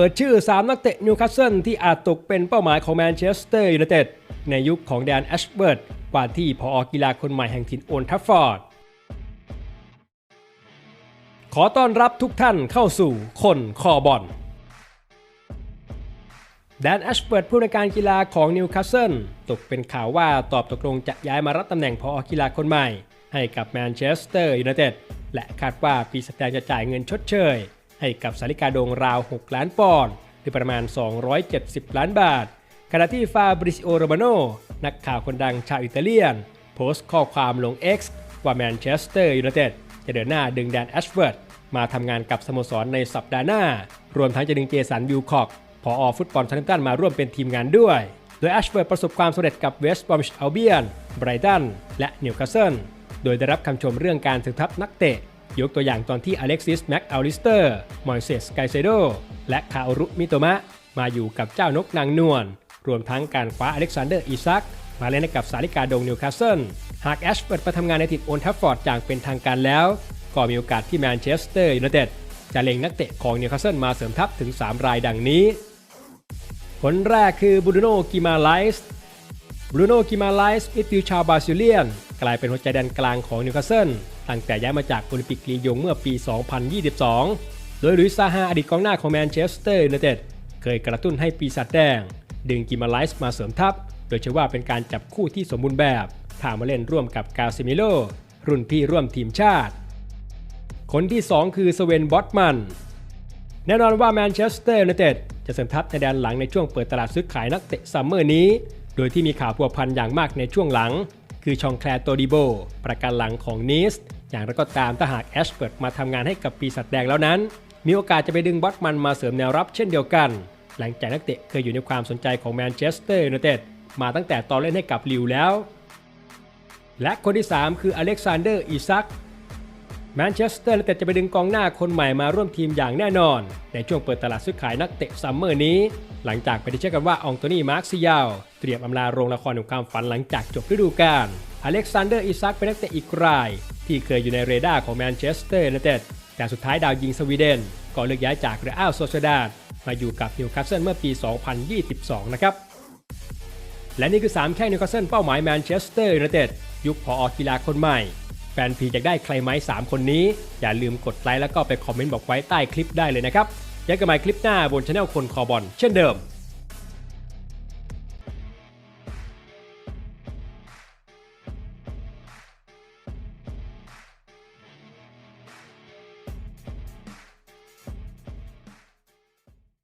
เปิดชื่อ 3 นักเตะนิวคาสเซิลที่อาจตกเป็นเป้าหมายของแมนเชสเตอร์ยูไนเต็ดในยุคของแดนแอชเบิร์ตกว่าที่พอกีฬาคนใหม่แห่งถิ่นโอนทัฟฟอร์ด ขอต้อนรับทุกท่านเข้าสู่คนคอบอลแดนแอชเบิร์ตผู้ในการกีฬาของนิวคาสเซิลตกเป็นข่าวว่าตอบตกลงจะย้ายมารับตำแหน่งพอกีฬาคนใหม่ ให้กับแมนเชสเตอร์ยูไนเต็ดและคาดว่าปีสแตนจะจ่ายเงินชดเชย ให้กับสาริกาดงราว 6 ล้านปอนด์หรือประมาณ 270 ล้านบาท ขณะที่ฟาบริซิโอโรมาโนนักข่าวคนดังชาวอิตาเลียน โพสต์ข้อความลง X ว่าแมนเชสเตอร์ยูไนเต็ดจะเดินหน้าดึงแดนแอชเวิร์ดมาทำงานกับสโมสรในสัปดาห์หน้า รวมทั้งจะดึงเจสันวิลคอกพออฟุตบอลทันตันมาร่วมเป็นทีมงานด้วย โดยแอชเวิร์ดประสบความสำเร็จกับเวสต์บอมช์อัลเบียนไบรตันและนิวคาสเซิลโดยได้รับคำชมเรื่องการถึงทัพนักเตะ ยกตัวอย่างตอนที่อเล็กซิสแม็กอัลลิสเตอร์มอยเซสไกเซโดและคาอรุมิโตมะ มาอยู่กับเจ้านกนางนวลรวมทั้งการคว้าอเล็กซานเดอร์อีซักมาเล่นกับสาริกาดงนิวคาสเซิลหากแอชเปิดไปทำงานในถิ่นโอนทัฟฟอร์ดอย่างเป็นทางการแล้ว ก็มีโอกาสที่แมนเชสเตอร์ยูไนเต็ดจะเล็งนักเตะของนิวคาสเซิลมาเสริมทัพถึง 3 รายดังนี้คนแรกคือบูโนกิมาไลส์บรูโนกิมาไลส์มิดฟิลด์ชาวบราซิเลียน กลายเป็นหัวใจแดนกลางของนิวคาสเซิล ตั้งแต่ย้ายมาจากโอลิมปิกลียงเมื่อปี 2022 โดยลุยซาฮาอดีตกองหน้าของแมนเชสเตอร์ยูไนเต็ดเคยกระตุ้นให้ปีศาจแดง ดึงกิมาไลส์มาเสริมทัพ โดยเชื่อว่าเป็นการจับคู่ที่สมบูรณ์แบบถ้ามาเล่นร่วมกับกาซิมิโล รุ่นพี่ร่วมทีมชาติ คนที่ 2 คือสเวนบอตมัน แน่นอนว่าแมนเชสเตอร์ยูไนเต็ดจะเสริมทัพในแดนหลังในช่วงเปิดตลาดซื้อขายนักเตะซัมเมอร์นี้ โดยที่มีข่าวพัวพันอย่างมากในช่วงหลัง คือชองแคลร์โตดิโบประกันหลังของนิสอย่างไรก็ตามถ้าหากแอชเปิดมาทำงานให้กับปีศาจแดงแล้วนั้น มีโอกาสจะไปดึงบอตมันมาเสริมแนวรับเช่นเดียวกัน หลังจากนักเตะเคยอยู่ในความสนใจของแมนเชสเตอร์ยูไนเต็ดมาตั้งแต่ตอนเล่นให้กับลิวแล้ว และคนที่ 3 คืออเล็กซานเดอร์อิซัก แมนเชสเตอร์ยูไนเต็ดจะไปดึงกองหน้าคนใหม่มาร่วมทีมอย่างแน่นอน ในช่วงเปิดตลาดซื้อขายนักเตะซัมเมอร์นี้ หลังจากไปได้เชื่อกันว่าอองโตนีมาร์คซิยาวเตรียมอำลาโรงละครแห่งความฝันหลังจากจบฤดูกาลอเล็กซานเดอร์อิซักเป็นนักเตะอีกราย ที่เคยอยู่ในเรดาร์ของแมนเชสเตอร์ยูไนเต็ดแต่สุดท้ายดาวยิงสวีเดนก็เลือกย้ายจากเรอัลโซเซดาดมาอยู่กับนิวคาสเซิลเมื่อปี 2022 นะครับ และนี่คือ 3 แข้งนิวคาสเซิลเป้าหมายแมนเชสเตอร์ยูไนเต็ดยุคพออกีฬาคนใหม่ ฟนพีอยากได้ใครไหม3 คนนี้ อย่าลืมกดไลค์แล้วก็ไปคอมเมนต์บอกไว้ใต้คลิปได้เลยนะครับเจอกันใหม่คลิปหน้าบนช anel คนคอบอลเช่นเดิม